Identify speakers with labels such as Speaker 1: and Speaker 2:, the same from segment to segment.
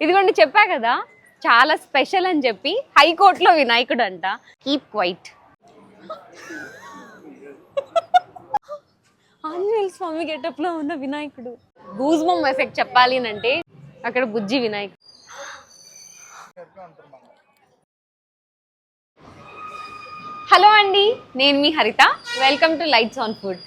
Speaker 1: ఇదిగోండి చెప్పా కదా. చాలా స్పెషల్ అని చెప్పి హైకోర్టులో వినాయకుడు అంట కీప్ క్వైట్ ఆంజనేయ స్వామి గెటప్లో ఉన్న వినాయకుడు. గూజ్మమ్ ఎఫెక్ట్ చెప్పాలి అంటే అక్కడ బుజ్జి వినాయకుడు. హలో అండి నేను మీ Haritha. Welcome to lights on food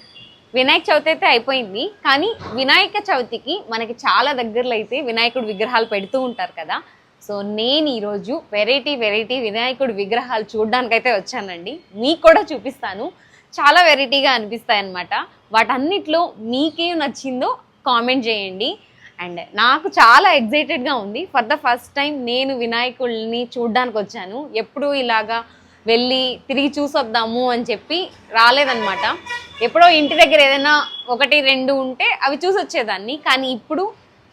Speaker 1: Vinayaka Chavithi అయితే అయిపోయింది. కానీ వినాయక చవితికి మనకి చాలా దగ్గరలో అయితే వినాయకుడు విగ్రహాలు పెడుతూ ఉంటారు కదా. సో నేను ఈరోజు వెరైటీ వెరైటీ వినాయకుడు విగ్రహాలు చూడడానికైతే వచ్చానండి. మీకు కూడా చూపిస్తాను. చాలా వెరైటీగా అనిపిస్తాయి అన్నమాట వాటన్నిటిలో మీకేం నచ్చిందో కామెంట్ చేయండి. అండ్ నాకు చాలా ఎగ్జైటెడ్గా ఉంది. ఫర్ ద ఫస్ట్ టైం నేను వినాయకుడిని చూడడానికి వచ్చాను ఎప్పుడు ఇలాగా వెళ్ళి తిరిగి చూసొద్దాము అని చెప్పి రాలేదన్నమాట. ఎప్పుడో ఇంటి దగ్గర ఏదైనా ఒకటి రెండు ఉంటే అవి చూసి వచ్చేదాన్ని కానీ ఇప్పుడు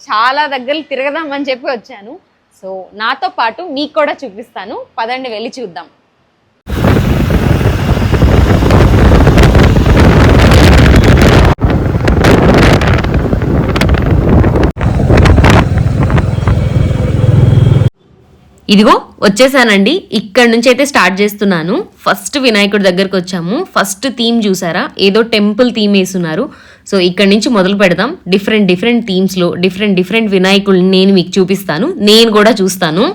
Speaker 1: చాలా దగ్గర తిరగదామని చెప్పి వచ్చాను. సో నాతో పాటు మీకు కూడా చూపిస్తాను. పదండి వెళ్ళి చూద్దాం. ఇదిగో వచ్చేసానండి. ఇక్కడ నుంచి అయితే స్టార్ట్ చేస్తున్నాను. ఫస్ట్ వినాయకుడి దగ్గరకు వచ్చాము. ఫస్ట్ థీమ్ చూసారా? ఏదో టెంపుల్ థీమ్ వేస్తున్నారు సో ఇక్కడ నుంచి మొదలు పెడదాం. డిఫరెంట్ డిఫరెంట్ థీమ్స్లో డిఫరెంట్ డిఫరెంట్ వినాయకుడిని నేను మీకు చూపిస్తాను. నేను కూడా చూస్తాను.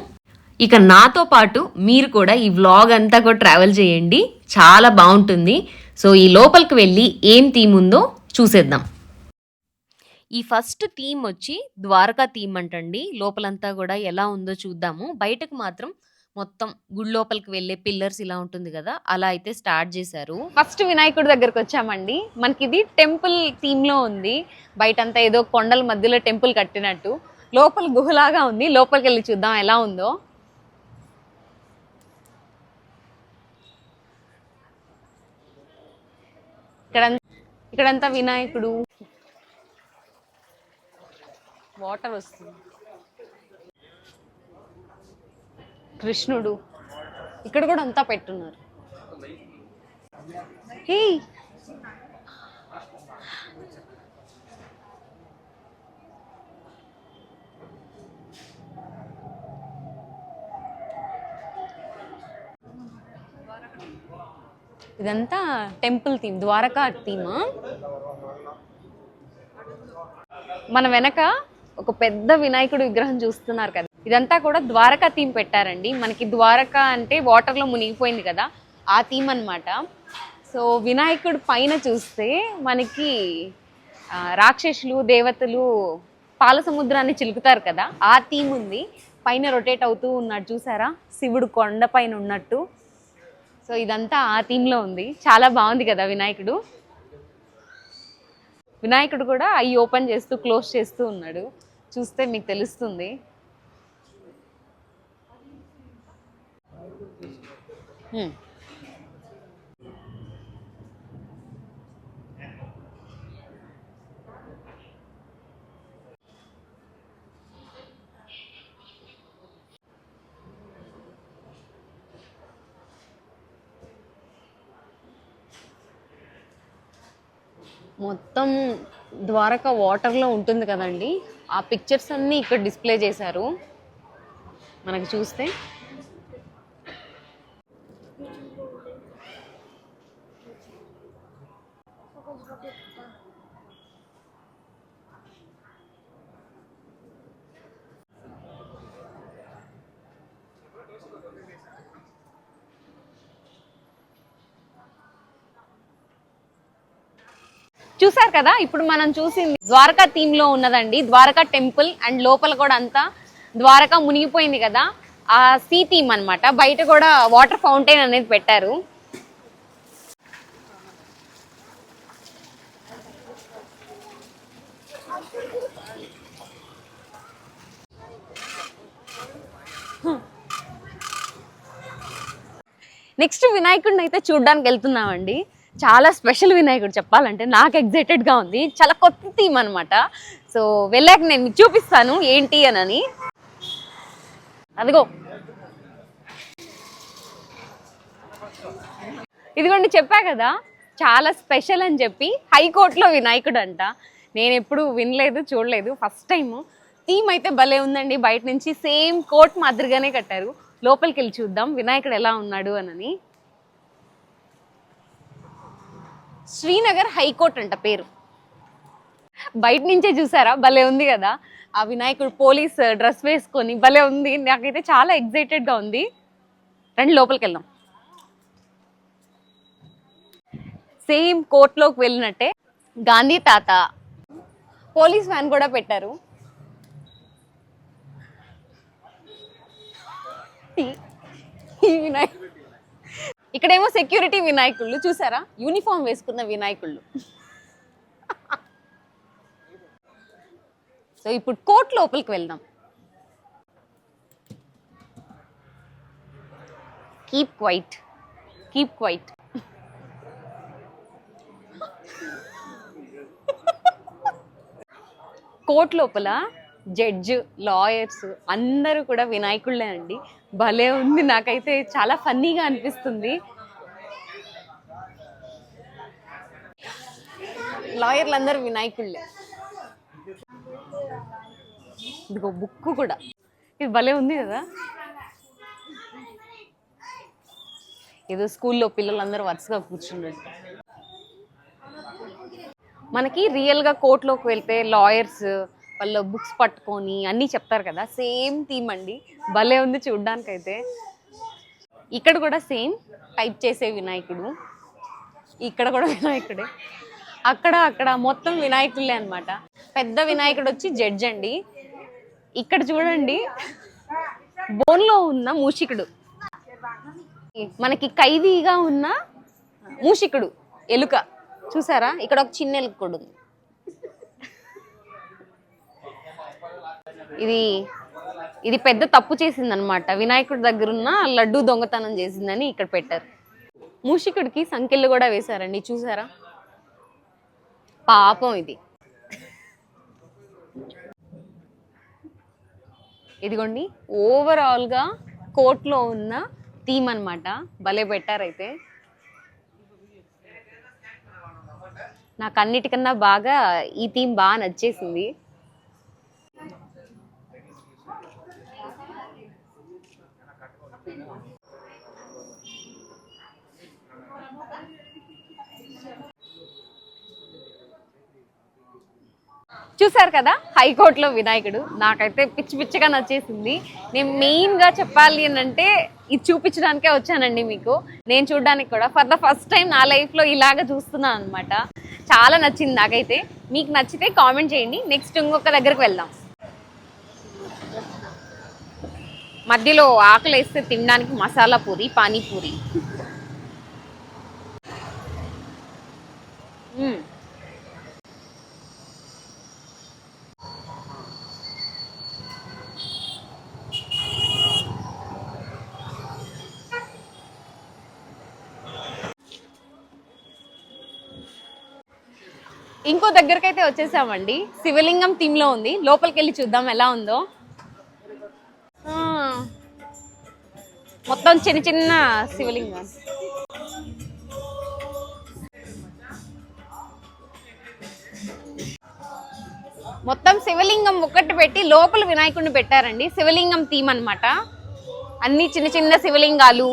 Speaker 1: ఇక నాతో పాటు మీరు కూడా ఈ వ్లాగ్ అంతా కూడా ట్రావెల్ చేయండి. చాలా బాగుంటుంది. సో ఈ లోపలికి వెళ్ళి ఏం థీమ్ ఉందో చూసేద్దాం. ఈ ఫస్ట్ థీమ్ వచ్చి ద్వారకా థీమ్ అంటండి. లోపలంతా కూడా ఎలా ఉందో చూద్దాము. బయటకు మాత్రం మొత్తం గుడి లోపలికి వెళ్ళే పిల్లర్స్ ఇలా ఉంటుంది కదా అలా అయితే స్టార్ట్ చేశారు. ఫస్ట్ వినాయకుడి దగ్గరకు వచ్చామండి. మనకి ఇది టెంపుల్ థీమ్లో ఉంది. బయటంతా ఏదో కొండల మధ్యలో టెంపుల్ కట్టినట్టు. లోపల గుహలాగా ఉంది. లోపలికి వెళ్ళి చూద్దాం ఎలా ఉందో. ఇక్కడ ఇక్కడంతా వినాయకుడు. వాటర్ వస్తుంది. కృష్ణుడు ఇక్కడ కూడా అంతా పెట్టున్నారు. హే ఇదంతా టెంపుల్ థీమ్ ద్వారకా థీమా? మన వెనక ఒక పెద్ద వినాయకుడు విగ్రహం చూస్తున్నారు కదా. ఇదంతా కూడా ద్వారకా థీమ్ పెట్టారండి. మనకి ద్వారక అంటే వాటర్లో మునిగిపోయింది కదా ఆ థీమ్ అన్నమాట. సో వినాయకుడు పైన చూస్తే మనకి రాక్షసులు దేవతలు పాల సముద్రాన్ని చిలుకుతారు కదా ఆ థీమ్ ఉంది. పైన రొటేట్ అవుతూ ఉన్నాడు చూసారా? శివుడు కొండ పైన ఉన్నట్టు. సో ఇదంతా ఆ థీమ్లో ఉంది. చాలా బాగుంది కదా వినాయకుడు. వినాయకుడు కూడా అవి ఓపెన్ చేస్తూ క్లోజ్ చేస్తూ ఉన్నాడు. చూస్తే మీకు తెలుస్తుంది. మొత్తం ద్వారక వాటర్లో ఉంటుంది కదండి? ఆ పిక్చర్స్ అన్నీ ఇక్కడ డిస్ప్లే చేశారు. మనకు చూస్తే చూసారు కదా? ఇప్పుడు మనం చూసింది ద్వారకా థీమ్లో ఉన్నదండి. ద్వారకా టెంపుల్ అండ్ లోపల కూడా అంతా ద్వారకా మునిగిపోయింది కదా? ఆ సీ థీమ్ అన్నమాట. బయట కూడా వాటర్ ఫౌంటైన్ అనేది పెట్టారు. నెక్స్ట్ వినాయకుడిని అయితే చూడడానికి వెళ్తున్నామండి. చాలా స్పెషల్ వినాయకుడు చెప్పాలంటే నాకు ఎగ్జైటెడ్గా ఉంది. చాలా కొత్త థీమ్ అనమాట సో వెళ్ళాక నేను మీకు చూపిస్తాను ఏంటి అని అదిగో. ఇదిగోండి చెప్పా కదా. చాలా స్పెషల్ అని చెప్పి హైకోర్టులో వినాయకుడు అంట నేను ఎప్పుడు వినలేదు చూడలేదు. ఫస్ట్ టైం థీమ్ అయితే భలే ఉందండి. బయట నుంచి సేమ్ కోర్ట్ మాదిరిగానే కట్టారు. లోపలికి వెళ్ళి చూద్దాం. వినాయకుడు ఎలా ఉన్నాడు అనని. శ్రీనగర్ హైకోర్ట్ అంట పేరు. బయట నుంచే చూసారా? భలే ఉంది కదా? ఆ వినాయకుడు పోలీస్ డ్రెస్ వేసుకొని భలే ఉంది. నాకైతే చాలా ఎగ్జైటెడ్గా ఉంది. రండి లోపలికి వెళ్దాం. సేమ్ కోర్టులోకి వెళ్ళినట్టే గాంధీ తాత పోలీస్ వ్యాన్ కూడా పెట్టారు. ఈ వినాయకుడు ఇక్కడేమో సెక్యూరిటీ వినాయకుళ్ళు చూసారా? యూనిఫామ్ వేసుకున్న వినాయకుళ్ళు. సో ఇప్పుడు కోర్ట్ లోపలికి వెళ్దాం. Keep quiet keep quiet court లోపల జడ్జ్ లాయర్స్ అందరూ కూడా వినాయకుళ్ళే అండి. భలే ఉంది నాకైతే చాలా ఫన్నీగా అనిపిస్తుంది. లాయర్లు అందరూ వినాయకుళ్ళే. ఇదిగో బుక్ కూడా. ఇది భలే ఉంది కదా. ఏదో స్కూల్లో పిల్లలందరూ వరుసగా కూర్చున్నట్టు మనకి రియల్గా కోర్టులోకి వెళ్తే లాయర్స్ వాళ్ళు బుక్స్ పట్టుకొని అన్నీ చెప్తారు కదా సేమ్ థీమ్ అండి. భలే ఉంది చూడ్డానికైతే. ఇక్కడ కూడా సేమ్ టైప్ చేసే వినాయకుడు. ఇక్కడ కూడా వినాయకుడే. అక్కడ అక్కడ మొత్తం వినాయకులే అనమాట పెద్ద వినాయకుడు వచ్చి జడ్జ్ అండి. ఇక్కడ చూడండి బోన్లో ఉన్న మూషికుడు. మనకి ఖైదీగా ఉన్న మూషికుడు ఎలుక. చూసారా? ఇక్కడ ఒక చిన్న ఎలుక కూడా ఉంది. ఇది ఇది పెద్ద తప్పు చేసిందనమాట వినాయకుడి దగ్గరున్న లడ్డు దొంగతనం చేసిందని ఇక్కడ పెట్టారు. మూషికుడికి సంఖ్యలు కూడా వేశారండి చూసారా? పాపం ఇది. ఇదిగోండి ఓవరాల్గా కోర్టులో ఉన్న థీమ్ అన్నమాట. భలే పెట్టారైతే. నాకు అన్నిటికన్నా బాగా ఈ థీమ్ బాగా నచ్చేసింది. చూసారు కదా? హైకోర్టులో వినాయకుడు. నాకైతే పిచ్చి పిచ్చిగా నచ్చేసింది. నేను మెయిన్గా చెప్పాలి అని అంటే ఇది చూపించడానికే వచ్చానండి మీకు. నేను చూడడానికి కూడా ఫర్ ద ఫస్ట్ టైం నా లైఫ్లో ఇలాగ చూస్తున్నాను అనమాట చాలా నచ్చింది నాకైతే. మీకు నచ్చితే కామెంట్ చేయండి. నెక్స్ట్ ఇంకొక దగ్గరకు వెళ్దాం. మధ్యలో ఆకలి వేస్తే తినడానికి మసాలా పూరి పానీపూరి. ఇంకో దగ్గరికి అయితే వచ్చేసామండి. శివలింగం థీమ్లో ఉంది. లోపలికి వెళ్ళి చూద్దాం ఎలా ఉందో. మొత్తం చిన్న చిన్న శివలింగం మొత్తం శివలింగం ఒక్కటి పెట్టి లోపల వినాయకుడిని పెట్టారండి. శివలింగం థీమ్ అనమాట అన్ని చిన్న చిన్న శివలింగాలు.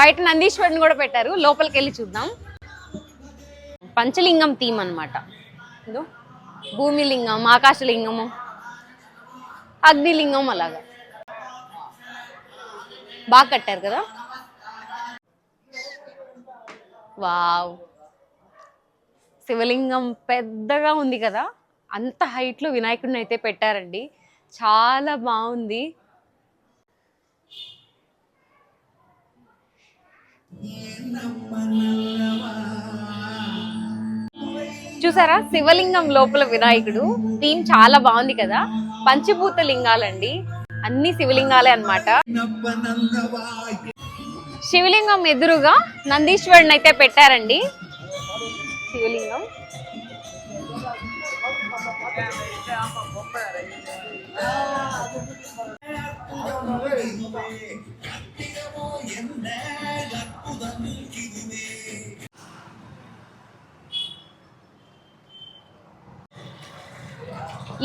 Speaker 1: బయట నందీశ్వరుని కూడా పెట్టారు. లోపలికి వెళ్ళి చూద్దాం. పంచలింగం థీమ్ అనమాట భూమిలింగం ఆకాశలింగము అగ్నిలింగం అలాగా. బాగా కట్టారు కదా? వావ్. శివలింగం పెద్దగా ఉంది కదా? అంత హైట్లో వినాయకుడిని అయితే పెట్టారండి. చాలా బాగుంది. చూసారా? శివలింగం లోపల వినాయకుడు. థీమ్ చాలా బాగుంది కదా. పంచభూత లింగాలండి అన్ని శివలింగాలే అన్నమాట. శివలింగం ఎదురుగా నందీశ్వరుని అయితే పెట్టారండి. శివలింగం.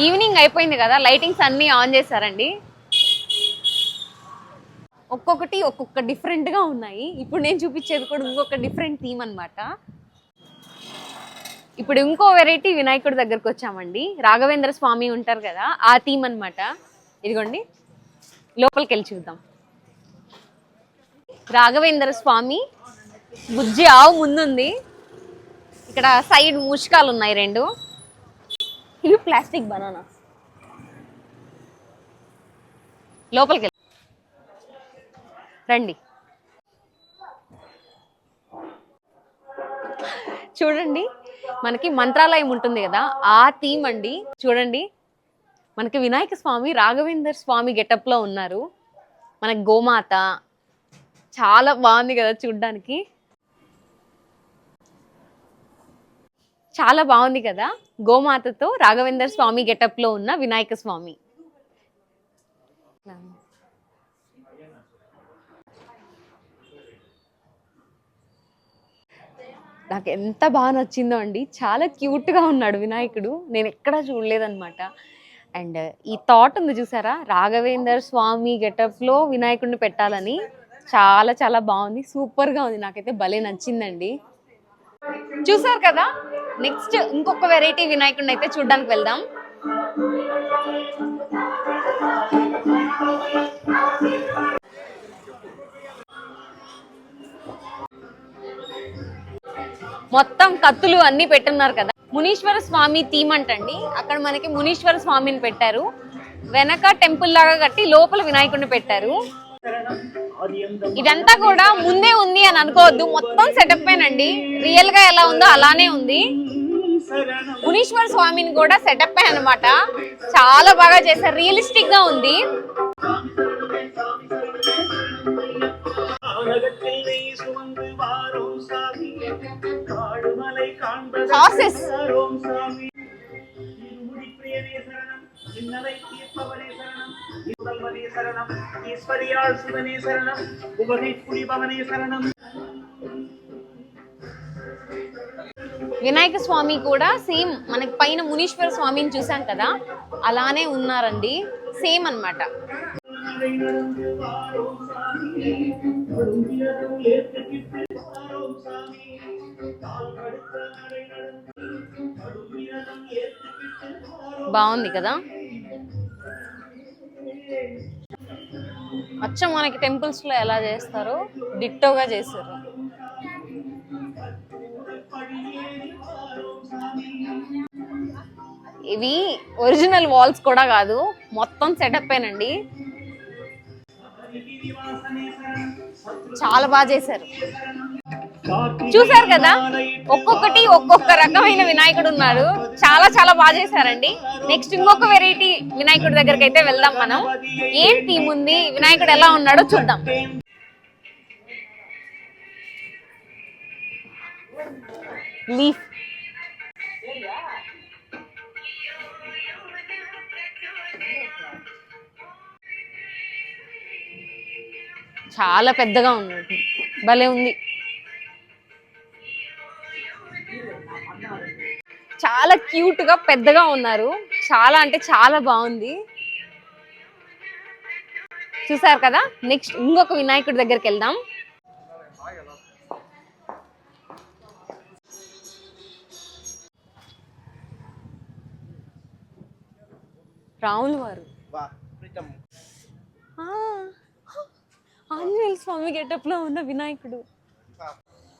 Speaker 1: ఈవినింగ్ అయిపోయింది కదా లైటింగ్స్ అన్నీ ఆన్ చేశారండి. ఒక్కొక్కటి ఒక్కొక్క డిఫరెంట్గా ఉన్నాయి. ఇప్పుడు నేను చూపించేది కూడా ఇంకొక డిఫరెంట్ థీమ్ అనమాట ఇప్పుడు ఇంకో వెరైటీ వినాయకుడి దగ్గరకు వచ్చామండి. రాఘవేంద్ర స్వామి ఉంటారు కదా ఆ థీమ్ అన్నమాట. ఇదిగోండి లోపలికి వెళ్ళి చూద్దాం. రాఘవేంద్ర స్వామి బుజ్జి ఆవు ముందుంది. ఇక్కడ సైడ్ మూషికాలు ఉన్నాయి రెండు. ఇవి ప్లాస్టిక్ బనానా లోపలికి రండి. చూడండి మనకి మంత్రాలయం ఉంటుంది కదా ఆ థీమ్ అండి. చూడండి మనకి వినాయక స్వామి రాఘవేందర్ స్వామి గెటప్లో ఉన్నారు. మన గోమాత చాలా బాగుంది కదా చూడ్డానికి. చాలా బాగుంది కదా గోమాతతో రాఘవేందర్ స్వామి గెటప్లో ఉన్న వినాయక స్వామి. నాకు ఎంత బాగా నచ్చిందో అండి. చాలా క్యూట్గా ఉన్నాడు వినాయకుడు. నేను ఎక్కడా చూడలేదన్నమాట. అండ్ ఈ థాట్ ఉంది చూసారా? రాఘవేందర్ స్వామి గెటప్లో వినాయకుడిని పెట్టాలని. చాలా చాలా బాగుంది. సూపర్గా ఉంది. నాకైతే భలే నచ్చిందండి. చూసారు కదా? నెక్స్ట్ ఇంకొక వెరైటీ వినాయకుడిని అయితే చూడడానికి వెళ్దాం. మొత్తం కత్తులు అన్ని పెట్టున్నారు కదా. మునీశ్వర స్వామి థీమ్ అంటండి. అక్కడ మనకి మునీశ్వర స్వామిని పెట్టారు. వెనక టెంపుల్ లాగా కట్టి లోపల వినాయకుడిని పెట్టారు. ఇదంతా కూడా ముందే ఉంది అని అనుకోవద్దు. మొత్తం సెటప్ అండి రియల్గా ఎలా ఉందో అలానే ఉంది. మునీశ్వర్ స్వామిని కూడా సెటప్ అనమాట చాలా బాగా చేశారు. రియలిస్టిక్గా ఉంది.
Speaker 2: హార్సెస్ சரணம் ஈஸ்வரியாள் சுதனே சரணம் உபகை புரிபவனே சரணம்
Speaker 1: వినాయక స్వామి కూడా సేమ్ మనకి పైన మునీశ్వర స్వామిని చూసాం కదా అలానే ఉన్నారండి సేమ్ అన్నమాట
Speaker 2: நடை நடந்து வாரோம் சாமி கொடும்பியதும் ஏற்றுக்கிட்டு வாரோம் சாமி கால் கடுத்த நடை நடந்து கடும்பியதும் ஏற்றுக்கிட்டு வாரோம்
Speaker 1: బాగుంది కదా అచ్చం మనకి టెంపుల్స్లో ఎలా చేస్తారో డిట్టోగా చేశారు. ఇవి ఒరిజినల్ వాల్స్ కూడా కాదు మొత్తం సెటప్ ఏనండి. చాలా బాగా చేశారు. చూసారు కదా? ఒక్కొక్కటి ఒక్కొక్క రకమైన వినాయకుడు ఉన్నాడు చాలా చాలా బాగా చేశారండి. నెక్స్ట్ ఇంకొక వెరైటీ వినాయకుడి దగ్గరికి అయితే వెళ్దాం మనం. ఏం థీమ్ ఉంది? వినాయకుడు ఎలా ఉన్నాడో చూద్దాం. లీఫ్ చాలా పెద్దగా ఉన్నాడు భలే ఉంది. చాలా క్యూట్గా పెద్దగా ఉన్నారు. చాలా అంటే చాలా బాగుంది. చూసారు కదా? నెక్స్ట్ ఇంకొక వినాయకుడి దగ్గరికి వెళ్దాం. రాములు వారు. ఆంజనేయ స్వామి గెటప్లో ఉన్న వినాయకుడు.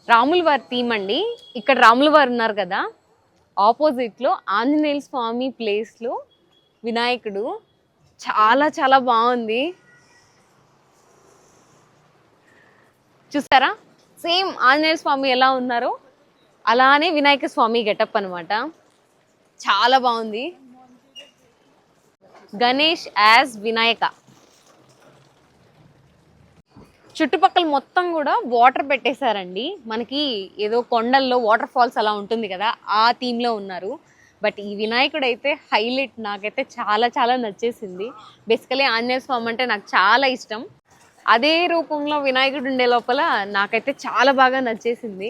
Speaker 1: రాముల వారి థీమ్ అండి. ఇక్కడ రాముల వారు ఉన్నారు కదా? ఆపోజిట్లో ఆంజనేయ స్వామి ప్లేస్లో వినాయకుడు చాలా చాలా బాగుంది. చూసారా సేమ్ ఆంజనేయ స్వామి ఎలా ఉన్నారో అలానే వినాయక స్వామి గెటప్ అనమాట చాలా బాగుంది. గణేష్ యాజ్ వినాయక. చుట్టుపక్కల మొత్తం కూడా వాటర్ పెట్టేశారండి. మనకి ఏదో కొండల్లో వాటర్ ఫాల్స్ అలా ఉంటుంది కదా ఆ థీమ్లో ఉన్నారు. బట్ ఈ వినాయకుడు అయితే హైలైట్ నాకైతే చాలా చాలా నచ్చేసింది. బేసికలీ ఆంజనేయ స్వామి అంటే నాకు చాలా ఇష్టం. అదే రూపంలో వినాయకుడు ఉండే లోపల నాకైతే చాలా బాగా నచ్చేసింది.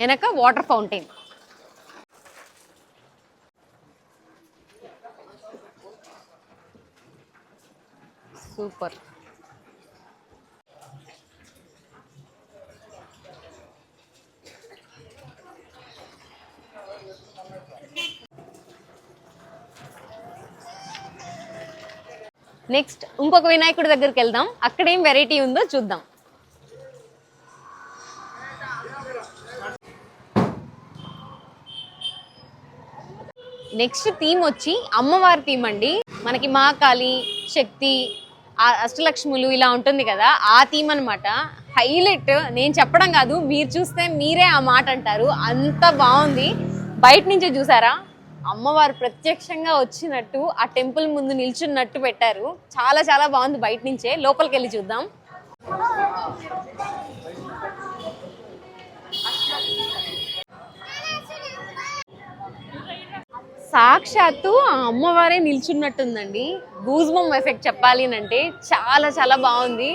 Speaker 1: వెనక వాటర్ ఫౌంటైన్. సూపర్. నెక్స్ట్ ఇంకొక వినాయకుడి దగ్గరికి వెళ్దాం. అక్కడ ఏం వెరైటీ ఉందో చూద్దాం. నెక్స్ట్ థీమ్ వచ్చి అమ్మవారి థీమ్ అండి. మనకి మహాకాళి శక్తి ఆ అష్టలక్ష్ములు ఇలా ఉంటుంది కదా ఆ థీమ్ అన్నమాట. హైలైట్ నేను చెప్పడం కాదు మీరు చూస్తే మీరే ఆ మాట అంటారు. అంత బాగుంది. బయట నుంచే చూసారా? అమ్మవారు ప్రత్యక్షంగా వచ్చినట్టు ఆ టెంపుల్ ముందు నిల్చున్నట్టు పెట్టారు. చాలా చాలా బాగుంది బయట నుంచే. లోపలికి వెళ్ళి చూద్దాం. సాక్షాత్తు ఆ అమ్మవారే నిల్చున్నట్టుందండి. గూజ్బమ్ ఎఫెక్ట్ చెప్పాలి అంటే చాలా చాలా బాగుంది.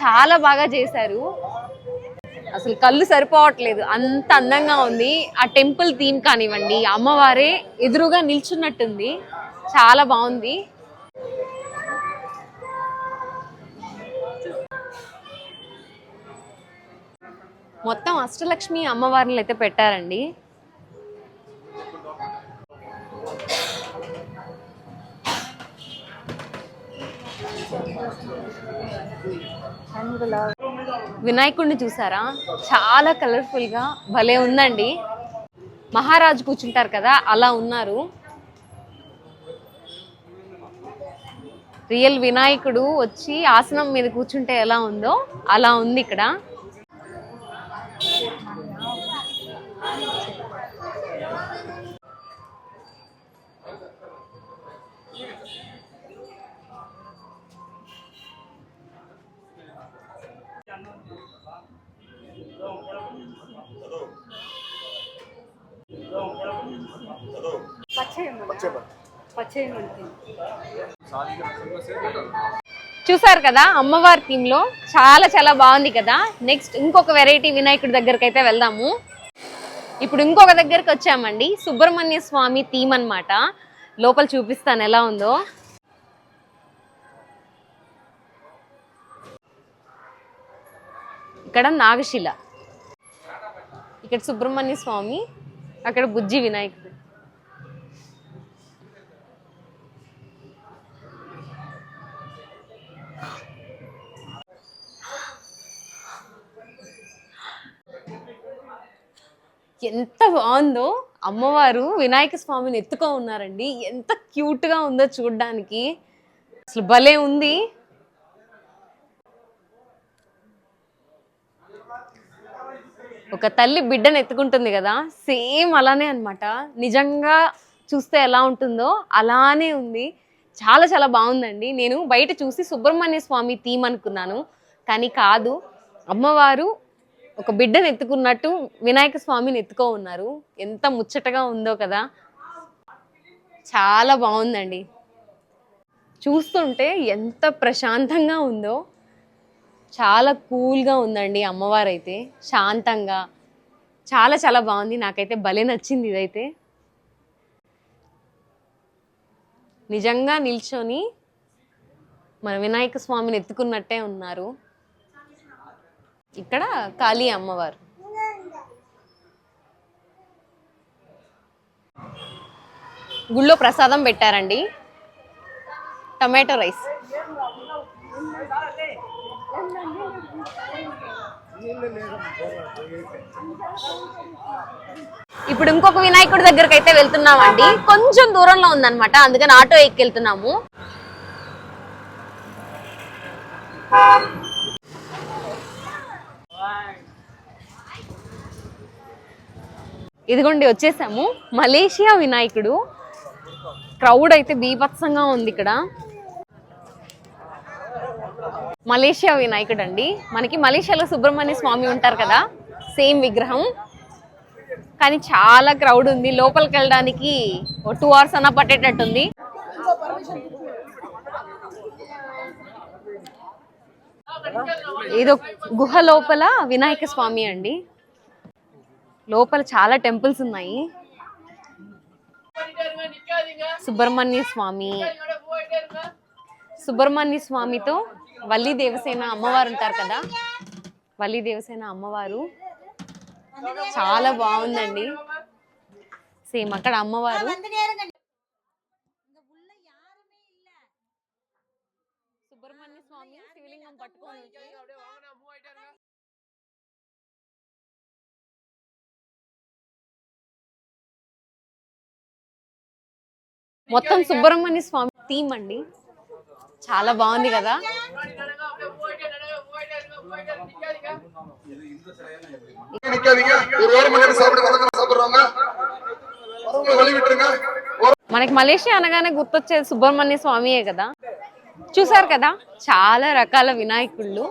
Speaker 1: చాలా బాగా చేశారు. అసలు కళ్ళు సరిపోవట్లేదు. అంత అందంగా ఉంది. ఆ టెంపుల్ థీమ్ కానివ్వండి అమ్మవారే ఎదురుగా నిల్చున్నట్టుంది. చాలా బాగుంది. మొత్తం అష్టలక్ష్మి అమ్మవారిని అయితే పెట్టారండి. వినాయకుడిని చూసారా? చాలా కలర్ఫుల్గా భలే ఉందండి. మహారాజు కూర్చుంటారు కదా అలా ఉన్నారు. రియల్ వినాయకుడు వచ్చి ఆసనం మీద కూర్చుంటే ఎలా ఉందో అలా ఉంది ఇక్కడ. చూసారు కదా అమ్మవారి థీమ్లో చాలా చాలా బాగుంది కదా. నెక్స్ట్ ఇంకొక వెరైటీ వినాయకుడి దగ్గరికి అయితే వెళ్దాము. ఇప్పుడు ఇంకొక దగ్గరికి వచ్చామండి. సుబ్రహ్మణ్య స్వామి థీమ్ అన్నమాట. లోపల చూపిస్తాను ఎలా ఉందో. ఇక్కడ నాగశిల. ఇక్కడ సుబ్రహ్మణ్య స్వామి అక్కడ బుజ్జి వినాయకుడు. ఎంత బాగుందో. అమ్మవారు వినాయక స్వామిని ఎత్తుకో ఉన్నారండి. ఎంత క్యూట్గా ఉందో చూడడానికి. అసలు భలే ఉంది. ఒక తల్లి బిడ్డను ఎత్తుకుంటుంది కదా. సేమ్ అలానే అనమాట నిజంగా చూస్తే ఎలా ఉంటుందో అలానే ఉంది. చాలా చాలా బాగుందండి. నేను బయట చూసి సుబ్రహ్మణ్య స్వామి థీమ్ అనుకున్నాను. కానీ కాదు అమ్మవారు ఒక బిడ్డను ఎత్తుకున్నట్టు వినాయక స్వామిని ఎత్తుకో ఉన్నారు ఎంత ముచ్చటగా ఉందో కదా. చాలా బాగుందండి. చూస్తుంటే ఎంత ప్రశాంతంగా ఉందో. చాలా కూల్గా ఉందండి అమ్మవారు అయితే శాంతంగా. చాలా చాలా బాగుంది. నాకైతే భలే నచ్చింది ఇదైతే. నిజంగా నిల్చొని మన వినాయక స్వామిని ఎత్తుకున్నట్టే ఉన్నారు. ఇక్కడ కాళీ అమ్మవారు. గుళ్ళో ప్రసాదం పెట్టారండి. Tomato rice. ఇప్పుడు ఇంకొక వినాయకుడి దగ్గరికి అయితే వెళ్తున్నామండి. కొంచెం దూరంలో ఉందన్నమాట. అందుకని ఆటో ఎక్కి వెళ్తున్నాము. ఇదిగోండి వచ్చేసాము. మలేషియా వినాయకుడు. క్రౌడ్ అయితే బీభత్సంగా ఉంది ఇక్కడ. మలేషియా వినాయకుడు అండి మనకి మలేషియాలో సుబ్రహ్మణ్య స్వామి ఉంటారు కదా సేమ్ విగ్రహం. కానీ చాలా క్రౌడ్ ఉంది. లోపలికి వెళ్ళడానికి టూ అవర్స్ అన్న పట్టేటట్టుంది. ఏదో గుహ లోపల వినాయక స్వామి అండి. లోపల చాలా టెంపుల్స్ ఉన్నాయి. సుబ్రహ్మణ్య స్వామి. సుబ్రహ్మణ్య స్వామితో వల్లి దేవసేన అమ్మవారు ఉంటారు కదా? వల్లి దేవసేన అమ్మవారు. చాలా బాగుందండి. సేమ్ అక్కడ అమ్మవారు. సుబ్రహ్మణ్య స్వామి శివలింగం పట్టుకొని మొత్తం సుబ్రహ్మణ్య స్వామి థీమ్ అండి. చాలా బాగుంది కదా. మనకి మలేషియా అనగానే గుర్తొచ్చేది సుబ్రహ్మణ్య స్వామియే కదా. చూసారు కదా? చాలా రకాల వినాయకుళ్ళు.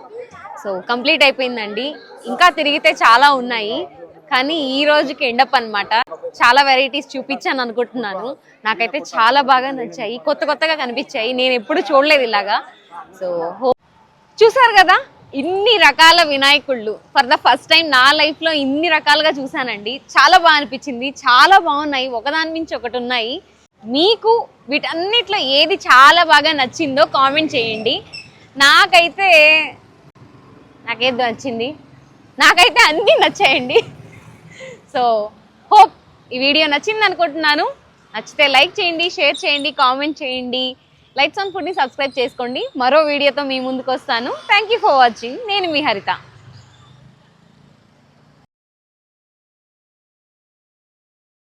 Speaker 1: సో కంప్లీట్ అయిపోయిందండి. ఇంకా తిరిగితే చాలా ఉన్నాయి. కానీ ఈ రోజుకి ఎండప్ అన్నమాట. చాలా వెరైటీస్ చూపించాను అనుకుంటున్నాను. నాకైతే చాలా బాగా నచ్చాయి. కొత్త కొత్తగా కనిపించాయి. నేను ఎప్పుడు చూడలేదు ఇలాగా. సో హో చూసారు కదా? ఇన్ని రకాల వినాయకుళ్ళు. ఫర్ ద ఫస్ట్ టైం నా లైఫ్లో ఇన్ని రకాలుగా చూసానండి చాలా బాగా అనిపించింది. చాలా బాగున్నాయి. ఒకదాని మించి ఒకటి ఉన్నాయి. మీకు వీటన్నిట్లో ఏది చాలా బాగా నచ్చిందో కామెంట్ చేయండి. నాకైతే నాకేది నచ్చింది. నాకైతే అన్నీ నచ్చాయండి. సో హోప్ ఈ వీడియో నచ్చింది అనుకుంటున్నాను నచ్చితే లైక్ చేయండి షేర్ చేయండి కామెంట్ చేయండి. లైట్స్ ఆన్ ఫుడ్ని సబ్స్క్రైబ్ చేసుకోండి. మరో వీడియోతో మీ ముందుకు వస్తాను థ్యాంక్ యూ ఫర్ వాచింగ్. నేను మీ హరిత.